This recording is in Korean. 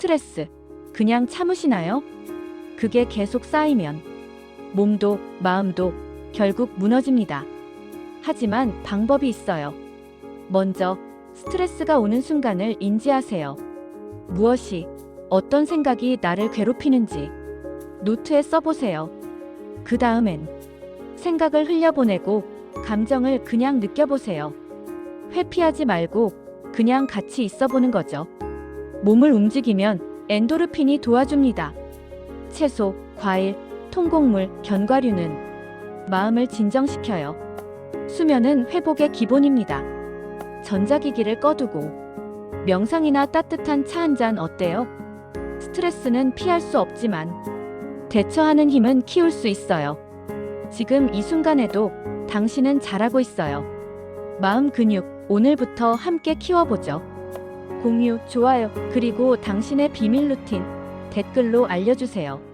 스트레스 그냥 참으시나요? 그게 계속 쌓이면 몸도 마음도 결국 무너집니다. 하지만 방법이 있어요. 먼저 스트레스가 오는 순간을 인지하세요. 무엇이, 어떤 생각이 나를 괴롭히는지 노트에 써보세요. 그 다음엔 생각을 흘려보내고 감정을 그냥 느껴보세요. 회피하지 말고 그냥 같이 있어 보는 거죠. 몸을 움직이면 엔도르핀이 도와줍니다. 채소, 과일, 통곡물, 견과류는 마음을 진정시켜요. 수면은 회복의 기본입니다. 전자기기를 꺼두고 명상이나 따뜻한 차 한 잔 어때요? 스트레스는 피할 수 없지만 대처하는 힘은 키울 수 있어요. 지금 이 순간에도 당신은 잘하고 있어요. 마음 근육 오늘부터 함께 키워보죠. 공유, 좋아요, 그리고 당신의 비밀 루틴 댓글로 알려주세요.